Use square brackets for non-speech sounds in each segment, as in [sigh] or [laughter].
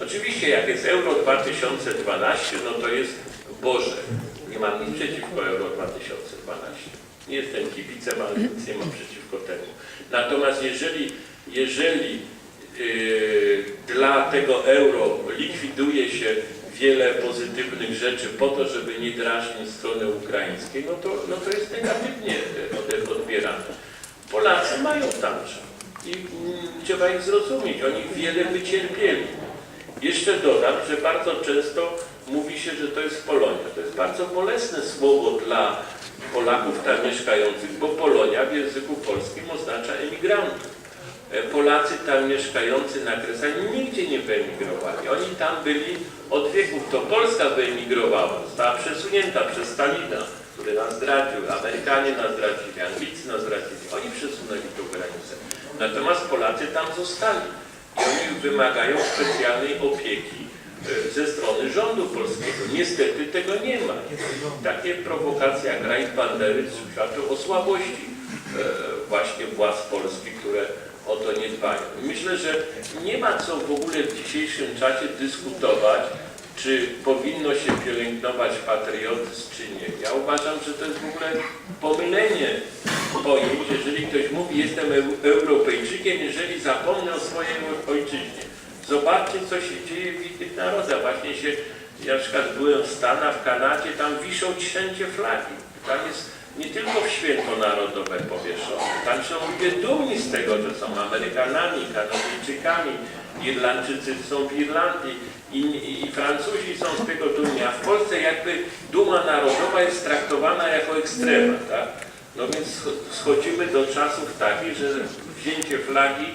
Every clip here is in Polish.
Oczywiście jak jest Euro 2012, no to jest Boże. Nie mam nic przeciwko Euro 2012. Nie jestem kibicem, ale nic nie mam przeciwko temu. Natomiast jeżeli, jeżeli yy, dla tego euro likwiduje się wiele pozytywnych rzeczy po to, żeby nie drażnić strony ukraińskiej, no to, no to jest negatywnie od- odbierane. Polacy mają tarczę i mm, trzeba ich zrozumieć. Oni wiele wycierpieli. Jeszcze dodam, że bardzo często mówi się, że to jest Polonia. To jest bardzo bolesne słowo dla Polaków tam mieszkających, bo Polonia w języku polskim oznacza emigrantów. E, Polacy tam mieszkający na Kresach nigdzie nie wyemigrowali. Oni tam byli od wieków. To Polska wyemigrowała, została przesunięta przez Stalina, który nas zdradził. Amerykanie nas zdradzili, Anglicy nas zdradzili. Oni przesunęli tą granicę. Natomiast Polacy tam zostali. I oni wymagają specjalnej opieki e, ze strony rządu polskiego. Niestety tego nie ma. Takie prowokacje jak rajd bandery świadczą o słabości e, właśnie władz Polski, które o to nie dbają. Myślę, że nie ma co w ogóle w dzisiejszym czasie dyskutować, czy powinno się pielęgnować patriotyzm, czy nie. Ja uważam, że to jest w ogóle pomylenie pojęć, jeżeli ktoś mówi, jestem Eu- Europejczykiem, jeżeli zapomnę o swojej ojczyźnie. Zobaczcie, co się dzieje w innych narodach. Właśnie się, ja na przykład byłem w Stanach, w Kanadzie, tam wiszą wszędzie flagi. Tam jest nie tylko w święto narodowe powieszone. Tam są ludzie dumni z tego, że są Amerykanami, Kanadyjczykami, Irlandczycy są w Irlandii i, i, i Francuzi są z tego dumni, a w Polsce jakby duma narodowa jest traktowana jako ekstrema, tak? No więc scho- schodzimy do czasów takich, że wzięcie flagi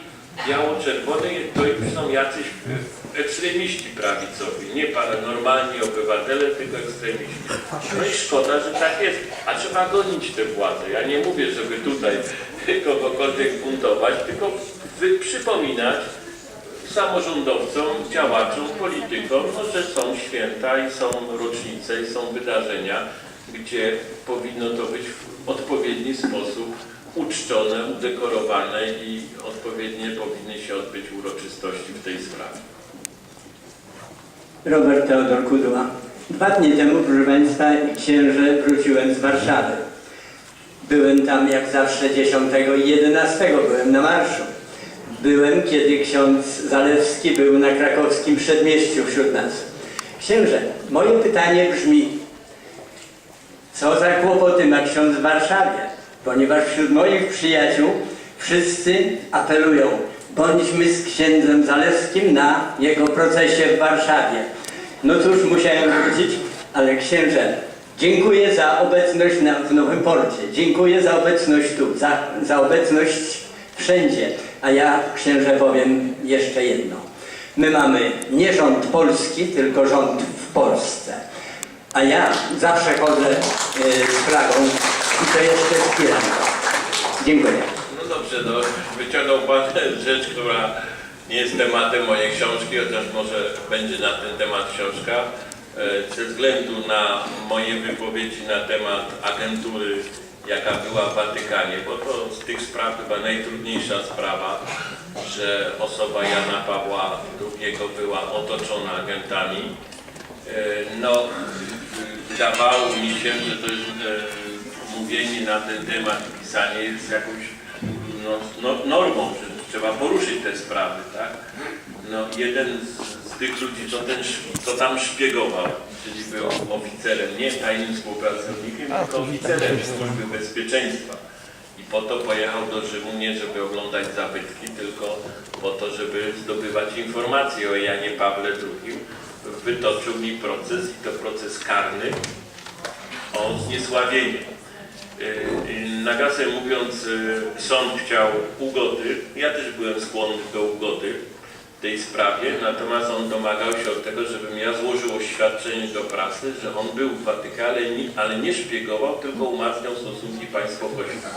biało-czerwonej to już są jacyś ekstremiści prawicowi, nie paranormalni obywatele, tylko ekstremiści. No i szkoda, że tak jest. A trzeba gonić tę władzę. Ja nie mówię, żeby tutaj kogokolwiek buntować, tylko przypominać samorządowcom, działaczom, politykom, no, że są święta i są rocznice i są wydarzenia, gdzie powinno to być w odpowiedni sposób uczczone, udekorowane i odpowiednie powinny się odbyć uroczystości w tej sprawie. Robert Teodor Kudła. Dwa dni temu, proszę Państwa, księże wróciłem z Warszawy. Byłem tam jak zawsze 10 i 11 byłem na marszu. Byłem, kiedy ksiądz Zalewski był na krakowskim przedmieściu wśród nas. Księże, moje pytanie brzmi, co za kłopoty ma ksiądz w Warszawie? Ponieważ wśród moich przyjaciół wszyscy apelują, bądźmy z księdzem Zalewskim na jego procesie w Warszawie. No cóż, musiałem wrócić, ale księże, dziękuję za obecność na, w Nowym Porcie, dziękuję za obecność tu, za, za obecność wszędzie. A ja, księże, powiem jeszcze jedno. My mamy nie rząd polski, tylko rząd w Polsce. A ja zawsze chodzę y, z flagą i to jeszcze wspieram. Dziękuję. No dobrze, no, wyciągnął Pan [laughs] rzecz, która nie jest tematem mojej książki, chociaż może będzie na ten temat książka. E, Ze względu na moje wypowiedzi na temat agentury, jaka była w Watykanie, bo to z tych spraw chyba najtrudniejsza sprawa, że osoba Jana Pawła II była otoczona agentami. E, No, wydawało mi się, że to jest e, mówienie na ten temat, pisanie jest jakąś no, no, normą, że trzeba poruszyć te sprawy, tak? No, jeden z, z tych ludzi, co, ten, co tam szpiegował, czyli był oficerem, nie tajnym współpracownikiem, tylko oficerem służby bezpieczeństwa. I po to pojechał do Rzymu nie żeby oglądać zabytki, tylko po to, żeby zdobywać informacje o Janie Pawle II. Wytoczył mi proces i to proces karny o zniesławienie. Yy, Nawiasem mówiąc, yy, sąd chciał ugody. Ja też byłem skłonny do ugody w tej sprawie, natomiast on domagał się od tego, żebym ja złożył oświadczenie do prasy, że on był w Watykanie, ale nie, ale nie szpiegował, tylko umacniał stosunki państwo-kościół.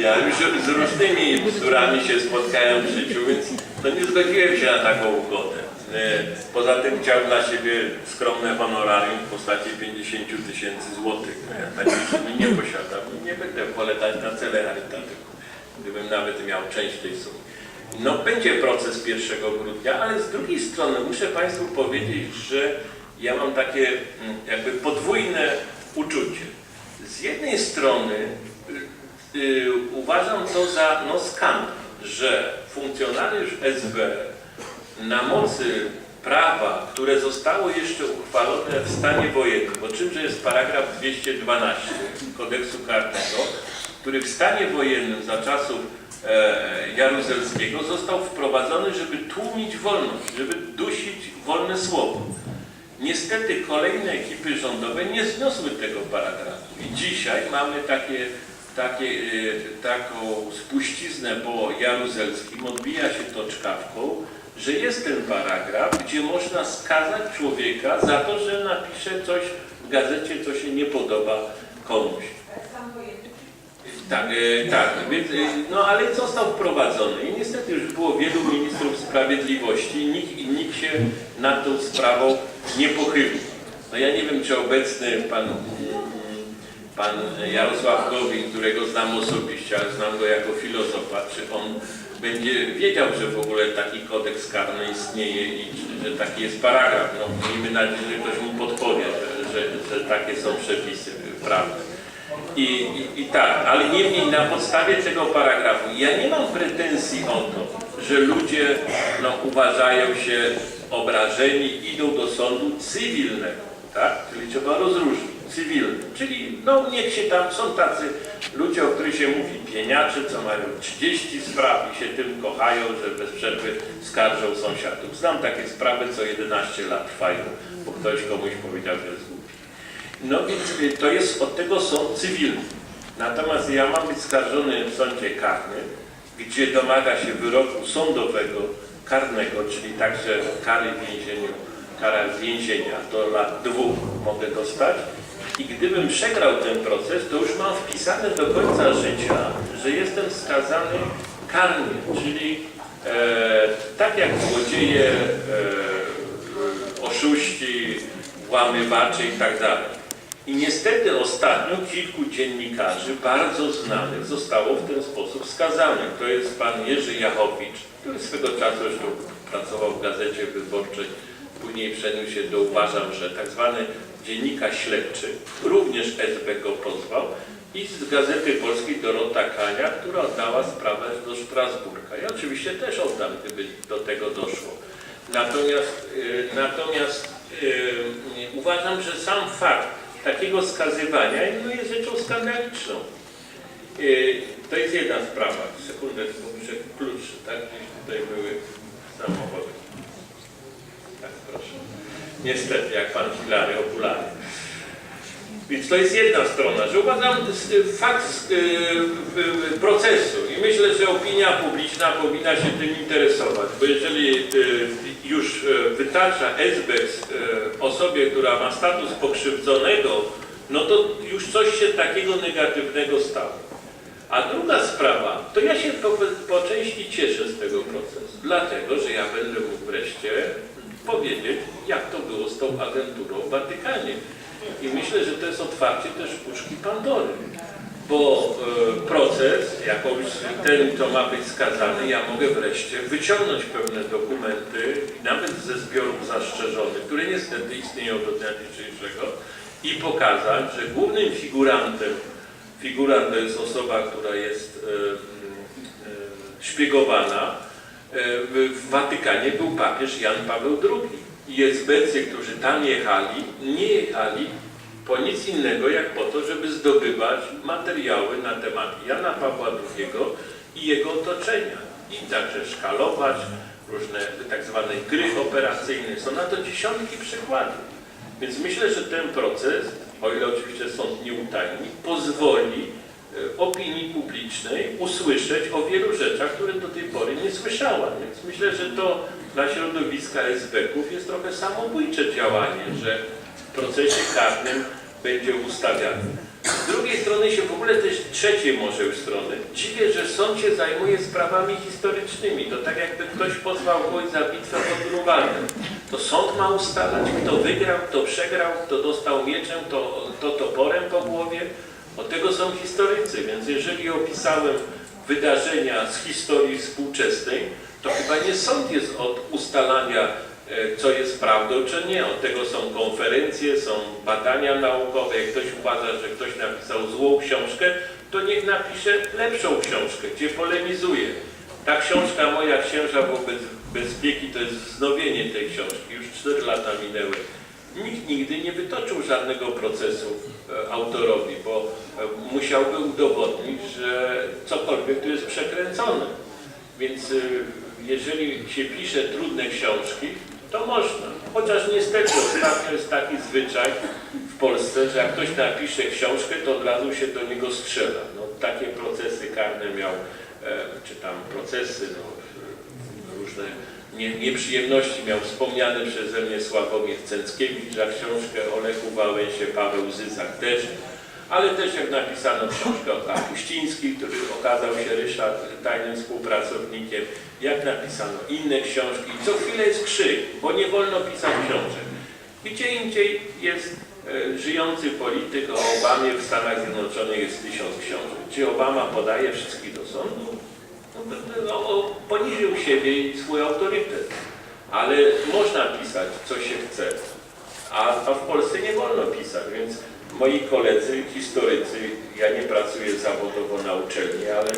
Ja już z różnymi bzdurami się spotkałem w życiu, więc no nie zgodziłem się na taką ugodę. E, Poza tym chciałem dla siebie skromne honorarium w postaci 50 tysięcy złotych. No Ja takiej sumy nie posiadam i nie będę polecać na cele charytatywne, gdybym nawet miał część tej sumy. No będzie proces 1 grudnia, ale z drugiej strony muszę Państwu powiedzieć, że ja mam takie mm, jakby podwójne uczucie. Z jednej strony y, uważam to za no, skandal, że funkcjonariusz SB na mocy prawa, które zostało jeszcze uchwalone w stanie wojennym, bo czymże jest paragraf 212 kodeksu karnego, który w stanie wojennym za czasów e, Jaruzelskiego został wprowadzony, żeby tłumić wolność, żeby dusić wolne słowo. Niestety kolejne ekipy rządowe nie zniosły tego paragrafu i dzisiaj mamy takie, takie, e, taką spuściznę po Jaruzelskim, odbija się to czkawką, że jest ten paragraf, gdzie można skazać człowieka za to, że napisze coś w gazecie, co się nie podoba komuś. Tak, e, tak, więc, e, no ale został wprowadzony i niestety już było wielu ministrów sprawiedliwości nikt, nikt się nad tą sprawą nie pochylił. No ja nie wiem, czy obecny pan, pan Jarosław Gowin, którego znam osobiście, ale znam go jako filozofa, czy on będzie wiedział, że w ogóle taki kodeks karny istnieje i że taki jest paragraf. No miejmy nadzieję, że ktoś mu podpowie, że, że, że takie są przepisy prawne. I, i, I tak, ale niemniej na podstawie tego paragrafu ja nie mam pretensji o to, że ludzie no, uważają się obrażeni, idą do sądu cywilnego, tak? Czyli trzeba rozróżnić cywilny, czyli no niech się tam, są tacy ludzie, o których się mówi pieniacze, co mają 30 spraw i się tym kochają, że bez przerwy skarżą sąsiadów. Znam takie sprawy, co 11 lat trwają, bo ktoś komuś powiedział, że jest głupi. No więc y, to jest od tego sąd cywilny. Natomiast ja mam być skarżony w sądzie karnym, gdzie domaga się wyroku sądowego, karnego, czyli także kary w więzieniu, kara więzienia do lat dwóch mogę dostać. I gdybym przegrał ten proces, to już mam wpisane do końca życia, że jestem skazany karnie, czyli e, tak jak złodzieje, e, oszuści, łamywacze i tak dalej. I niestety ostatnio kilku dziennikarzy bardzo znanych zostało w ten sposób skazanych. To jest pan Jerzy Jachowicz, który swego czasu zresztą pracował w Gazecie Wyborczej, później przeniósł się do, uważam, że tak zwany dziennikarz śledczy, również SB go pozwał, i z Gazety Polskiej Dorota Kania, która oddała sprawę do Strasburga. Ja oczywiście też oddam, gdyby do tego doszło. Natomiast, y, natomiast y, uważam, że sam fakt takiego skazywania no, jest rzeczą skandaliczną. Y, to jest jedna sprawa. Sekundę, muszę klucz, tak? Gdzieś tutaj były samochody. Niestety, jak pan Hilary, okulary. Więc to jest jedna strona, że uważam fakt y, procesu i myślę, że opinia publiczna powinna się tym interesować, bo jeżeli y, już y, wytacza SBEX y, osobie, która ma status pokrzywdzonego, no to już coś się takiego negatywnego stało. A druga sprawa, to ja się po, po części cieszę z tego procesu, dlatego, że ja będę mógł wreszcie powiedzieć, jak to było z tą agenturą w Watykanie. I myślę, że to jest otwarcie też puszki Pandory, bo e, proces, jakąś ten, kto ma być skazany, ja mogę wreszcie wyciągnąć pewne dokumenty, nawet ze zbiorów zastrzeżonych, które niestety istnieją do dnia dzisiejszego i pokazać, że głównym figurantem, figurant to jest osoba, która jest m, e, szpiegowana, w w Watykanie był papież Jan Paweł II. I esbecy, którzy tam jechali, nie jechali po nic innego, jak po to, żeby zdobywać materiały na temat Jana Pawła II i jego otoczenia. I także szkalować różne tak zwane gry operacyjne. Są na to dziesiątki przykładów. Więc myślę, że ten proces, o ile oczywiście sąd nie utajni, pozwoli e, opinii publicznej usłyszeć o wielu rzeczach, które do tej pory nie słyszała. Więc myślę, że to dla środowiska SB-ków jest trochę samobójcze działanie, że w procesie karnym będzie ustawiany. Z drugiej strony się w ogóle też trzeciej może już strony. Dziwię, że sąd się zajmuje sprawami historycznymi. To tak jakby ktoś pozwał kogoś za bitwę pod Grunwaldem. To sąd ma ustalać, kto wygrał, kto przegrał, kto dostał mieczem, to, to toporem po głowie. Od tego są historycy, więc jeżeli opisałem wydarzenia z historii współczesnej, to chyba nie sąd jest od ustalania, e, co jest prawdą, czy nie. Od tego są konferencje, są badania naukowe. Jak ktoś uważa, że ktoś napisał złą książkę, to niech napisze lepszą książkę, gdzie polemizuje. Ta książka moja księża wobec bezpieki to jest wznowienie tej książki. Już 4 lata minęły. Nikt nigdy nie wytoczył żadnego procesu e, autorowi, bo e, musiałby udowodnić, że cokolwiek tu jest przekręcone. Więc y, jeżeli się pisze trudne książki, to można. Chociaż niestety ostatnio jest taki zwyczaj w Polsce, że jak ktoś napisze książkę, to od razu się do niego strzela. No, takie procesy karne miał, e, czy tam procesy, no, różne nie, nieprzyjemności miał wspomniany przeze mnie Sławomir Cęckiewicz za książkę o Lechu Wałęsie, Paweł Zyzak też, ale też jak napisano książkę o Kapuściński, który okazał się Ryszard tajnym współpracownikiem, jak napisano inne książki. Co chwilę jest krzyk, bo nie wolno pisać książek. Gdzie indziej jest e, żyjący polityk o Obamie w Stanach Zjednoczonych jest tysiąc książek. Czy Obama podaje wszystkich do sądu? No, poniżył siebie i swój autorytet. Ale można pisać, co się chce, a, a w Polsce nie wolno pisać, więc moi koledzy, historycy, ja nie pracuję zawodowo na uczelni, ale,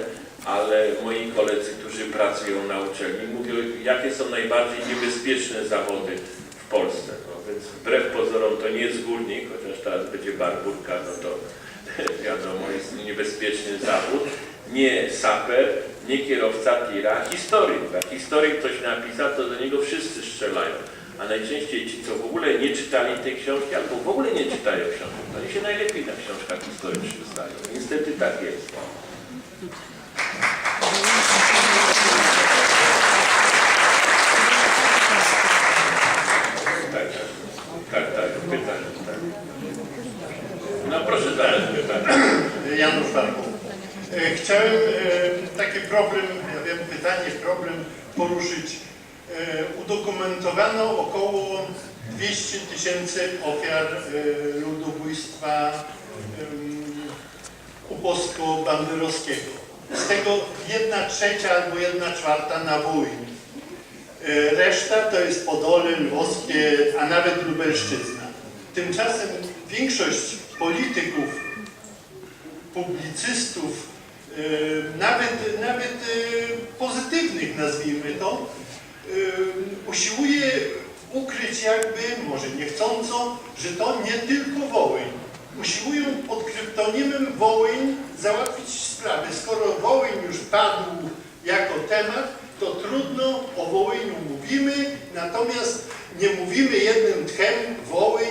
ale moi koledzy, którzy pracują na uczelni, mówią, jakie są najbardziej niebezpieczne zawody w Polsce. No, więc wbrew pozorom to nie jest górnik, chociaż teraz będzie barburka, no to [laughs] wiadomo, jest niebezpieczny zawód. Nie saper, nie kierowca tira, historyk. Jak historyk coś napisał, to do niego wszyscy strzelają. A najczęściej ci, co w ogóle nie czytali tej książki, albo w ogóle nie czytają książek, to oni się najlepiej na książkach historycznych zdają. Niestety tak jest. Tak, tak, tak, tak, pytanie, tak. No proszę zadać pytanie. Janusz Warchoł. E, Chciałem e, taki problem, ja wiem, pytanie, problem poruszyć. E, Udokumentowano około 200 tysięcy ofiar e, ludobójstwa ubosko-banderowskiego. Z tego jedna trzecia albo jedna czwarta na wojnie. E, Reszta to jest Podole, Lwowskie, a nawet Lubelszczyzna. Tymczasem większość polityków, publicystów, nawet, nawet e, pozytywnych nazwijmy to, e, usiłuje ukryć jakby, może niechcąco, że to nie tylko Wołyń. Usiłują pod kryptonimem Wołyń załatwić sprawę. Skoro Wołyń już padł jako temat, to trudno o Wołyniu mówimy, natomiast nie mówimy jednym tchem Wołyń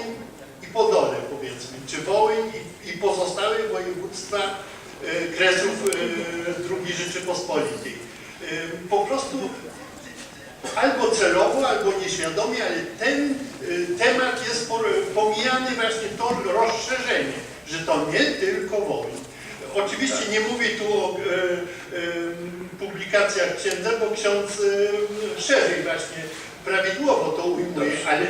i Podole powiedzmy, czy Wołyń i, i pozostałe województwa kresów e, II Rzeczypospolitej. E, po prostu albo celowo, albo nieświadomie, ale ten y, temat jest pomijany właśnie to rozszerzenie, że to nie tylko wojna. Oczywiście nie mówię tu o y, y, publikacjach księdza, bo ksiądz y, szerzej właśnie prawidłowo to ujmuje, ale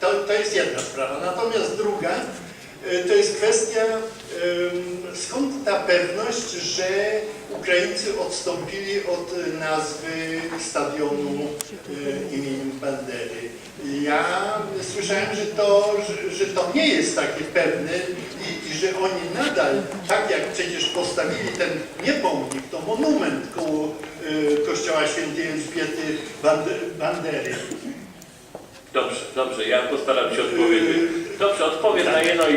to, to jest jedna sprawa. Natomiast druga y, to jest kwestia y, skąd ta pewność, że Ukraińcy odstąpili od y, nazwy stadionu y, imieniem Bandery. Ja słyszałem, że to, że, że to nie jest takie pewne i, i że oni nadal, tak jak przecież postawili ten nie pomnik, to monument koło y, kościoła świętej Elżbiety Bande- Bandery. Dobrze, dobrze, ja postaram się odpowiedzieć. Dobrze, odpowiem na jedno i